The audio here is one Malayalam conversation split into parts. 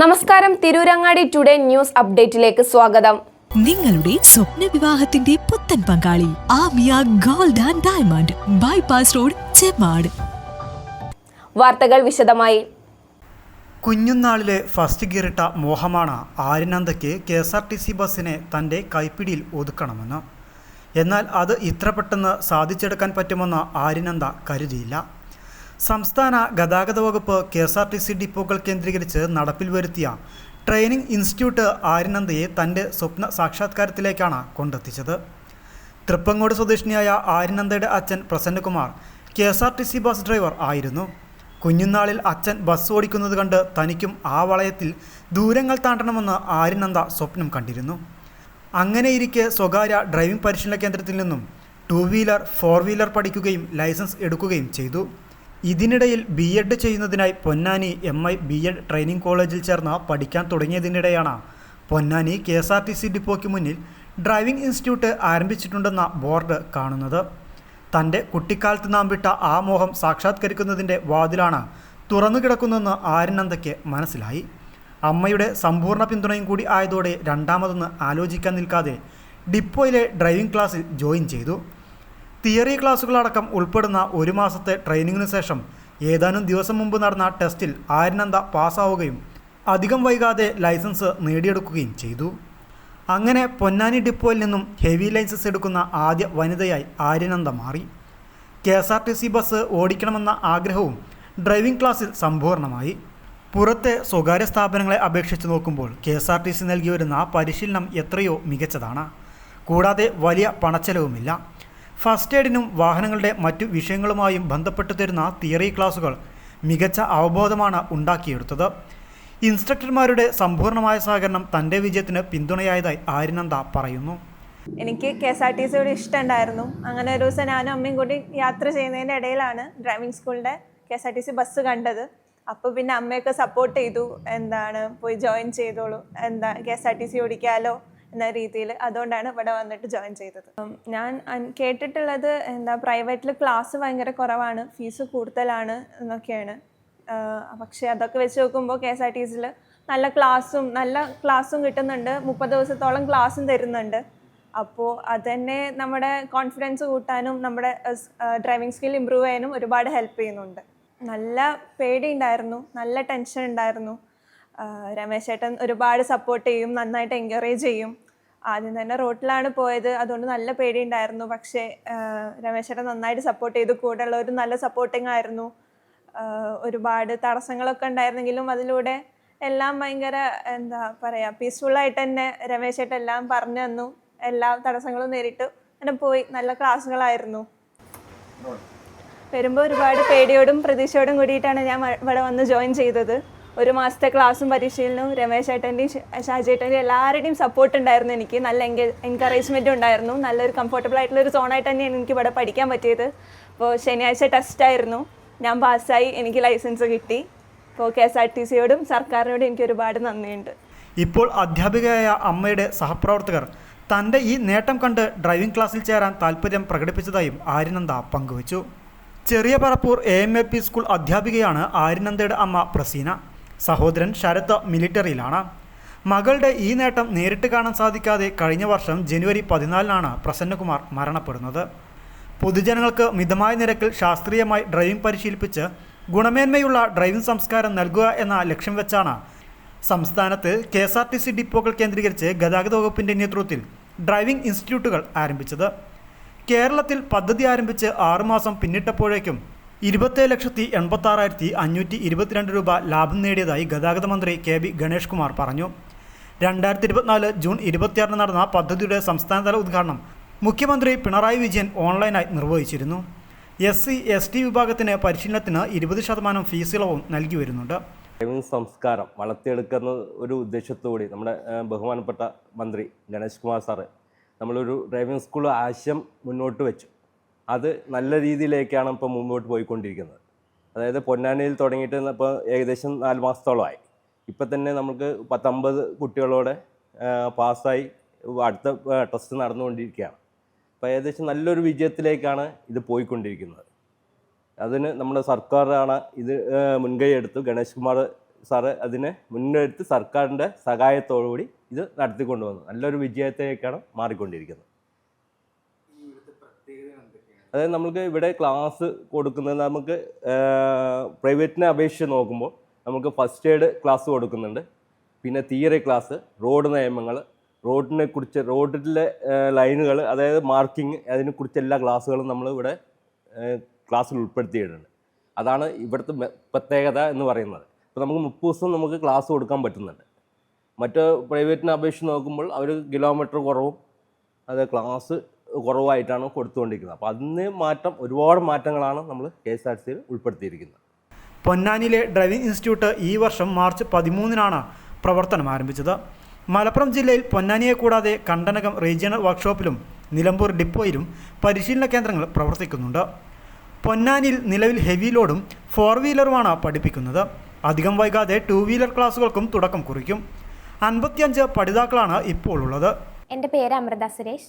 നമസ്കാരം. തിരൂരങ്ങാടി ടുഡേ ന്യൂസ് അപ്ഡേറ്റിലേക്ക് സ്വാഗതം. നിങ്ങളുടെ സ്വപ്ന വിവാഹത്തിന്റെ പുത്തൻ പങ്കാളി Amiya gold and diamond bypass road Chemmad വാർത്തകൾ വിശദമായി. കുഞ്ഞുനാളിലെ ഫസ്റ്റ് ഗിയറിട്ട മോഹമാണ് ആര്യനന്ദയ്ക്ക് K S R T C ബസ്സിനെ തന്റെ കൈപ്പിടിയിൽ ഒതുക്കണമെന്ന്. എന്നാൽ അത് ഇത്ര പെട്ടെന്ന് സാധിച്ചെടുക്കാൻ പറ്റുമെന്ന് ആര്യനന്ദ കരുതിയില്ല. സംസ്ഥാന ഗതാഗത വകുപ്പ് K S R T C ഡിപ്പോകൾ കേന്ദ്രീകരിച്ച് നടപ്പിൽ വരുത്തിയ ട്രെയിനിംഗ് ഇൻസ്റ്റിറ്റ്യൂട്ട് ആര്യനന്ദയെ തന്റെ സ്വപ്ന സാക്ഷാത്കാരത്തിലേക്കാണ് കൊണ്ടെത്തിച്ചത്. തൃപ്പങ്ങോട് സ്വദേശിനിയായ ആര്യനന്ദയുടെ അച്ഛൻ Prasannakumar K S R T C bus driver ആയിരുന്നു. കുഞ്ഞുനാളിൽ അച്ഛൻ ബസ് ഓടിക്കുന്നത് കണ്ട് തനിക്കും ആ വളയത്തിൽ ദൂരങ്ങൾ താണ്ടണമെന്ന് ആര്യനന്ദ സ്വപ്നം കണ്ടിരുന്നു. അങ്ങനെയിരിക്കെ സ്വകാര്യ ഡ്രൈവിംഗ് പരിശീലന കേന്ദ്രത്തിൽ നിന്നും ടൂ വീലർ ഫോർ വീലർ പഠിക്കുകയും ലൈസൻസ് എടുക്കുകയും ചെയ്തു. ഇതിനിടയിൽ ബി എഡ് ചെയ്യുന്നതിനായി Ponnani M I B Ed training കോളേജിൽ ചേർന്ന് പഠിക്കാൻ തുടങ്ങിയതിനിടെയാണ് Ponnani K S R T C ഡിപ്പോയ്ക്ക് മുന്നിൽ ഡ്രൈവിംഗ് ഇൻസ്റ്റിറ്റ്യൂട്ട് ആരംഭിച്ചിട്ടുണ്ടെന്ന ബോർഡ് കാണുന്നത്. തന്റെ കുട്ടിക്കാലത്ത് നാം വിട്ട ആ മോഹം സാക്ഷാത്കരിക്കുന്നതിന്റെ വാതിലാണ് തുറന്നു കിടക്കുന്നതെന്ന് ആരനന്ദയ്ക്ക് മനസ്സിലായി. അമ്മയുടെ സമ്പൂർണ പിന്തുണയും കൂടി ആയതോടെ രണ്ടാമതൊന്ന് ആലോചിക്കാൻ നിൽക്കാതെ ഡിപ്പോയിലെ ഡ്രൈവിംഗ് ക്ലാസ്സിൽ ജോയിൻ ചെയ്തു. തിയറി ക്ലാസ്സുകളടക്കം ഉൾപ്പെടുന്ന ഒരു മാസത്തെ ട്രെയിനിങ്ങിന് ശേഷം ഏതാനും ദിവസം മുമ്പ് നടന്ന ടെസ്റ്റിൽ ആര്യനന്ദ പാസ്സാവുകയും അധികം വൈകാതെ ലൈസൻസ് നേടിയെടുക്കുകയും ചെയ്തു. അങ്ങനെ പൊന്നാനി ഡിപ്പോയിൽ നിന്നും ഹെവി ലൈസൻസ് എടുക്കുന്ന ആദ്യ വനിതയായി ആര്യനന്ദ മാറി. K S R T C bus ഓടിക്കണമെന്ന ആഗ്രഹവും ഡ്രൈവിംഗ് ക്ലാസ്സിൽ സമ്പൂർണമായി പുറത്തെ സ്വകാര്യ സ്ഥാപനങ്ങളെ അപേക്ഷിച്ച് നോക്കുമ്പോൾ K S R T C നൽകി വരുന്ന പരിശീലനം എത്രയോ മികച്ചതാണ്. കൂടാതെ വലിയ പണച്ചെലവുമില്ല. ഫസ്റ്റ് എയ്ഡിനും വാഹനങ്ങളുടെ മറ്റു വിഷയങ്ങളുമായും ബന്ധപ്പെട്ടു തരുന്ന തിയറി ക്ലാസുകൾ മികച്ച അവബോധമാണ് ഉണ്ടാക്കിയെടുത്തത്. ഇൻസ്ട്രക്ടർമാരുടെ സമ്പൂർണമായ സഹകരണം തന്റെ വിജയത്തിന് പിന്തുണയായതായി ആര്യനന്ദ പറയുന്നു. എനിക്ക് കെ എസ് ആർ ടി സിയോട് ഇഷ്ടമുണ്ടായിരുന്നു. അങ്ങനെ ഒരു ദിവസം ഞാനും അമ്മയും കൂടി യാത്ര ചെയ്യുന്നതിന്റെ ഇടയിലാണ് ഡ്രൈവിംഗ് സ്കൂളിന്റെ K S R T C bus കണ്ടത്. അപ്പോൾ പിന്നെ അമ്മയൊക്കെ സപ്പോർട്ട് ചെയ്തു. എന്താണ് പോയി ജോയിൻ ചെയ്തോളൂ. എന്താ K S R T C ഓടിക്കാലോ എന്ന രീതിയിൽ അതുകൊണ്ടാണ് ഇവിടെ വന്നിട്ട് ജോയിൻ ചെയ്തത്. ഞാൻ കേട്ടിട്ടുള്ളത് എന്താ പ്രൈവറ്റിൽ ക്ലാസ് ഭയങ്കര കുറവാണ് ഫീസ് കൂടുതലാണ് എന്നൊക്കെയാണ്. പക്ഷേ അതൊക്കെ വെച്ച് നോക്കുമ്പോൾ കെ എസ് ആർ ടി സിയിൽ നല്ല ക്ലാസ്സും നല്ല ക്ലാസ്സും കിട്ടുന്നുണ്ട് മുപ്പത് ദിവസത്തോളം ക്ലാസ്സും തരുന്നുണ്ട്. അപ്പോൾ അതന്നെ നമ്മുടെ കോൺഫിഡൻസ് കൂട്ടാനും നമ്മുടെ ഡ്രൈവിംഗ് സ്കിൽ ഇമ്പ്രൂവ് ചെയ്യാനും ഒരുപാട് ഹെൽപ്പ് ചെയ്യുന്നുണ്ട്. നല്ല പേടി ഉണ്ടായിരുന്നു നല്ല ടെൻഷൻ ഉണ്ടായിരുന്നു. രമേശ് ചേട്ടൻ ഒരുപാട് സപ്പോർട്ട് ചെയ്യും നന്നായിട്ട് എൻകറേജ് ചെയ്യും. ആദ്യം തന്നെ റോട്ടിലാണ് പോയത്. അതുകൊണ്ട് നല്ല പേടി ഉണ്ടായിരുന്നു പക്ഷേ ആഹ് രമേശ് ചേട്ടൻ നന്നായിട്ട് സപ്പോർട്ട് ചെയ്തു. കൂടെയുള്ളവർ നല്ല സപ്പോർട്ടിങ് ആയിരുന്നു. ഒരുപാട് തടസ്സങ്ങളൊക്കെ ഉണ്ടായിരുന്നെങ്കിലും അതിലൂടെ എല്ലാം ഭയങ്കര എന്താ പറയുക പീസ്ഫുള്ളായിട്ട് തന്നെ രമേശ് ചേട്ടൻ എല്ലാം പറഞ്ഞു തന്നു. എല്ലാ തടസ്സങ്ങളും നേരിട്ടു. അങ്ങനെ പോയി. നല്ല ക്ലാസ്സുകളായിരുന്നു. വരുമ്പോൾ ഒരുപാട് പേടിയോടും പ്രതീക്ഷയോടും കൂടിയിട്ടാണ് ഞാൻ ഇവിടെ വന്ന് ജോയിൻ ചെയ്തത്. ഒരു മാസത്തെ ക്ലാസ്സും പരിശീലനവും രമേശ് ഏട്ടന്റെയും ഷാജി എല്ലാവരുടെയും സപ്പോർട്ട് ഉണ്ടായിരുന്നു എനിക്ക്. നല്ല എൻകറേജ്മെന്റ് ഉണ്ടായിരുന്നു. നല്ലൊരു കംഫർട്ടബിൾ ആയിട്ടുള്ള ഒരു സോണായിട്ട് തന്നെയാണ് എനിക്ക് ഇവിടെ പഠിക്കാൻ പറ്റിയത്. അപ്പോൾ ശനിയാഴ്ച ടെസ്റ്റ് ആയിരുന്നു. ഞാൻ പാസ്സായി എനിക്ക് ലൈസൻസ് കിട്ടി. അപ്പോൾ കെ എസ് ആർ ടി സിയോടും സർക്കാരിനോടും എനിക്ക് ഒരുപാട് നന്ദിയുണ്ട്. ഇപ്പോൾ അധ്യാപികയായ അമ്മയുടെ സഹപ്രവർത്തകർ തന്റെ ഈ നേട്ടം കണ്ട് ഡ്രൈവിംഗ് ക്ലാസ്സിൽ ചേരാൻ താല്പര്യം പ്രകടിപ്പിച്ചതായും ആര്യനന്ദ പങ്കുവച്ചു. ചെറിയ Parappur A M A P school അധ്യാപികയാണ് ആര്യനന്ദയുടെ അമ്മ പ്രസീന. സഹോദരൻ ശരത് മിലിറ്ററിയിലാണ്. മകളുടെ ഈ നേട്ടം നേരിട്ട് കാണാൻ സാധിക്കാതെ കഴിഞ്ഞ വർഷം ജനുവരി പതിനാലിനാണ് പ്രസന്നകുമാർ മരണപ്പെടുന്നത്. പൊതുജനങ്ങൾക്ക് മിതമായ നിരക്കിൽ ശാസ്ത്രീയമായി ഡ്രൈവിംഗ് പരിശീലിപ്പിച്ച് ഗുണമേന്മയുള്ള ഡ്രൈവിംഗ് സംസ്കാരം നൽകുക എന്ന ലക്ഷ്യം വെച്ചാണ് സംസ്ഥാനത്ത് K S R T C ഡിപ്പോകൾ കേന്ദ്രീകരിച്ച് ഗതാഗത വകുപ്പിന്റെ നേതൃത്വത്തിൽ ഡ്രൈവിംഗ് ഇൻസ്റ്റിറ്റ്യൂട്ടുകൾ ആരംഭിച്ചത്. കേരളത്തിൽ പദ്ധതി ആരംഭിച്ച് ആറുമാസം പിന്നിട്ടപ്പോഴേക്കും ഇരുപത്തേഴ് ലക്ഷത്തി എൺപത്താറായിരത്തി അഞ്ഞൂറ്റി ഇരുപത്തിരണ്ട് രൂപ ലാഭം നേടിയതായി ഗതാഗത മന്ത്രി കെ ബി ഗണേഷ് കുമാർ പറഞ്ഞു. രണ്ടായിരത്തി ഇരുപത്തിനാല് ജൂൺ ഇരുപത്തിയാറിന് നടന്ന പദ്ധതിയുടെ സംസ്ഥാനതല ഉദ്ഘാടനം മുഖ്യമന്ത്രി പിണറായി വിജയൻ ഓൺലൈനായി നിർവഹിച്ചിരുന്നു. എസ് സി എസ് ടി വിഭാഗത്തിന് പരിശീലനത്തിന് ഇരുപത് ശതമാനം ഫീസ് ഇളവും നൽകി വരുന്നുണ്ട്. ഡ്രൈവിംഗ് സംസ്കാരം വളർത്തിയെടുക്കുന്ന ഒരു ഉദ്ദേശത്തോടെ നമ്മുടെ ബഹുമാനപ്പെട്ട മന്ത്രി ഗണേഷ് കുമാർ സാറ് നമ്മളൊരു ഡ്രൈവിംഗ് സ്കൂൾ ആശയം മുന്നോട്ട് വെച്ചു. അത് നല്ല രീതിയിലേക്കാണ് ഇപ്പോൾ മുമ്പോട്ട് പോയിക്കൊണ്ടിരിക്കുന്നത്. അതായത് പൊന്നാനിയിൽ തുടങ്ങിയിട്ട് ഇപ്പോൾ ഏകദേശം നാല് മാസത്തോളമായി. ഇപ്പം തന്നെ നമുക്ക് പത്തൊമ്പത് കുട്ടികളോടെ പാസ്സായി അടുത്ത ടെസ്റ്റ് നടന്നുകൊണ്ടിരിക്കുകയാണ്. അപ്പോൾ ഏകദേശം നല്ലൊരു വിജയത്തിലേക്കാണ് ഇത് പോയിക്കൊണ്ടിരിക്കുന്നത്. അതിന് നമ്മുടെ സർക്കാരാണ് ഇത് മുൻകൈ എടുത്തു ഗണേഷ് കുമാർ സാറ് അതിനെ മുന്നെടുത്ത് സർക്കാരിന്റെ സഹായത്തോടുകൂടി ഇത് നടത്തിക്കൊണ്ടുവന്നു നല്ലൊരു വിജയത്തേക്കാണ് മാറിക്കൊണ്ടിരിക്കുന്നത്. അതായത് നമുക്ക് ഇവിടെ ക്ലാസ് കൊടുക്കുന്നത് നമുക്ക് പ്രൈവറ്റിനെ അപേക്ഷിച്ച് നോക്കുമ്പോൾ നമുക്ക് ഫസ്റ്റ് എയ്ഡ് ക്ലാസ് കൊടുക്കുന്നുണ്ട്. പിന്നെ തിയറി ക്ലാസ് റോഡ് നിയമങ്ങൾ റോഡിനെ കുറിച്ച് റോഡിലെ ലൈനുകൾ അതായത് മാർക്കിംഗ് അതിനെക്കുറിച്ച് എല്ലാ ക്ലാസ്സുകളും നമ്മൾ ഇവിടെ ക്ലാസ്സിൽ ഉൾപ്പെടുത്തിയിട്ടുണ്ട്. അതാണ് ഇവിടുത്തെ പ്രത്യേകത എന്ന് പറയുന്നത്. അപ്പോൾ നമുക്ക് മുപ്പത് ദിവസം നമുക്ക് ക്ലാസ് കൊടുക്കാൻ പറ്റുന്നുണ്ട്. മറ്റ് പ്രൈവറ്റിനെ അപേക്ഷിച്ച് നോക്കുമ്പോൾ അവർ കിലോമീറ്റർ കുറവും അത് ക്ലാസ് കുറവായിട്ടാണ് കൊടുത്തുകൊണ്ടിരിക്കുന്നത്. അപ്പോൾ അതിന് മാറ്റം ഒരുപാട് മാറ്റങ്ങളാണ് നമ്മൾ കെ എസ് ആർ സിയിൽ ഉൾപ്പെടുത്തിയിരിക്കുന്നത്. പൊന്നാനിയിലെ ഡ്രൈവിംഗ് ഇൻസ്റ്റിറ്റ്യൂട്ട് ഈ വർഷം മാർച്ച് പതിമൂന്നിനാണ് പ്രവർത്തനം ആരംഭിച്ചത്. മലപ്പുറം ജില്ലയിൽ പൊന്നാനിയെ കൂടാതെ കണ്ടനകം റീജിയണൽ വർക്ക്ഷോപ്പിലും നിലമ്പൂർ ഡിപ്പോയിലും പരിശീലന കേന്ദ്രങ്ങൾ പ്രവർത്തിക്കുന്നുണ്ട്. പൊന്നാനിയിൽ നിലവിൽ ഹെവി ലോഡും ഫോർ വീലറുമാണ് പഠിപ്പിക്കുന്നത്. അധികം വൈകാതെ ടു വീലർ ക്ലാസുകൾക്കും തുടക്കം കുറിക്കും. അൻപത്തിയഞ്ച് പഠിതാക്കളാണ് ഇപ്പോൾ ഉള്ളത്. എന്റെ പേര് അമൃത സുരേഷ്.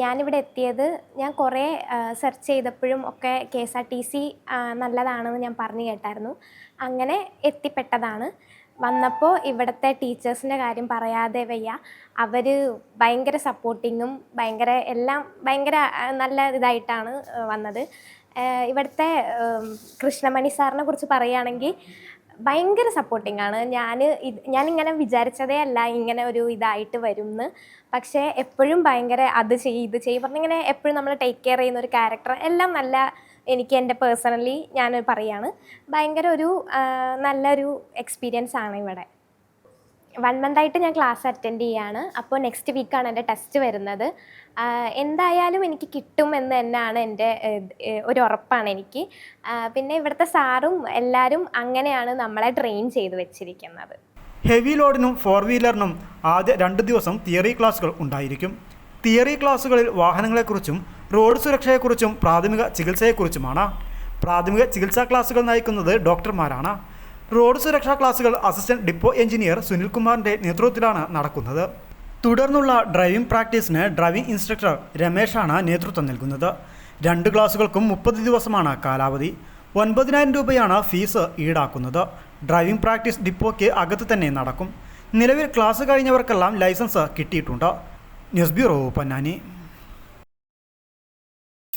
ഞാനിവിടെ എത്തിയത് ഞാൻ കുറേ സെർച്ച് ചെയ്തപ്പോഴും ഒക്കെ K S R T C നല്ലതാണെന്ന് ഞാൻ പറഞ്ഞു കേട്ടായിരുന്നു. അങ്ങനെ എത്തിപ്പെട്ടതാണ്. വന്നപ്പോൾ ഇവിടുത്തെ ടീച്ചേഴ്സിന്റെ കാര്യം പറയാതെ വയ്യ. അവർ ഭയങ്കര സപ്പോർട്ടിങ്ങും ഭയങ്കര എല്ലാം ഭയങ്കര നല്ല ഇതായിട്ടാണ് വന്നത്. ഇവിടുത്തെ കൃഷ്ണമണി സാറിനെ കുറിച്ച് പറയുകയാണെങ്കിൽ ഭയങ്കര സപ്പോർട്ടിംഗ് ആണ്. ഞാൻ ഞാനിങ്ങനെ വിചാരിച്ചതേ അല്ല ഇങ്ങനെ ഒരു ഇതായിട്ട് വരും പക്ഷേ എപ്പോഴും ഭയങ്കര അത് ചെയ്യ് ഇത് ചെയ്യ് പറഞ്ഞിങ്ങനെ എപ്പോഴും നമ്മൾ ടേക്ക് കെയർ ചെയ്യുന്ന ഒരു ക്യാരക്ടർ എല്ലാം നല്ല എനിക്ക് എന്റെ പേഴ്സണലി ഞാൻ പറയാണ്. ഭയങ്കര ഒരു നല്ലൊരു എക്സ്പീരിയൻസ് ആണ് ഇവിടെ. വൺ മന്തായിട്ട് ഞാൻ ക്ലാസ് അറ്റൻഡ് ചെയ്യാണ്. അപ്പോൾ നെക്സ്റ്റ് വീക്കാണ് എന്റെ ടെസ്റ്റ് വരുന്നത്. എന്തായാലും എനിക്ക് കിട്ടും എന്ന് തന്നെയാണ് എന്റെ ഒരു ഉറപ്പാണ് എനിക്ക്. പിന്നെ ഇവിടുത്തെ സാറും എല്ലാവരും അങ്ങനെയാണ് നമ്മളെ ട്രെയിൻ ചെയ്ത് വെച്ചിരിക്കുന്നത്. ഹെവി ലോഡിനും ഫോർ വീലറിനും ആദ്യ രണ്ട് ദിവസം തിയറി ക്ലാസ്സുകൾ ഉണ്ടായിരിക്കും. തിയറി ക്ലാസ്സുകളിൽ വാഹനങ്ങളെക്കുറിച്ചും റോഡ് സുരക്ഷയെക്കുറിച്ചും പ്രാഥമിക ചികിത്സയെക്കുറിച്ചുമാണ്. പ്രാഥമിക ചികിത്സാ ക്ലാസ്സുകൾ നയിക്കുന്നത് ഡോക്ടർമാരാണ് റോഡ് സുരക്ഷാ ക്ലാസുകൾ അസിസ്റ്റന്റ് ഡിപ്പോ എഞ്ചിനീയർ സുനിൽകുമാറിന്റെ നേതൃത്വത്തിലാണ് നടക്കുന്നത്. തുടർന്നുള്ള ഡ്രൈവിംഗ് പ്രാക്ടീസിന് ഡ്രൈവിംഗ് ഇൻസ്ട്രക്ടർ രമേശാണ് നേതൃത്വം നൽകുന്നത്. രണ്ട് ക്ലാസുകൾക്കും മുപ്പത് ദിവസമാണ് കാലാവധി. ഒൻപതിനായിരം രൂപയാണ് ഫീസ് ഈടാക്കുന്നത്. ഡ്രൈവിംഗ് പ്രാക്ടീസ് ഡിപ്പോയ്ക്ക് അകത്ത് തന്നെ നടക്കും. നിലവിൽ ക്ലാസ് കഴിഞ്ഞവർക്കെല്ലാം ലൈസൻസ് കിട്ടിയിട്ടുണ്ട്. News bureau Ponnani.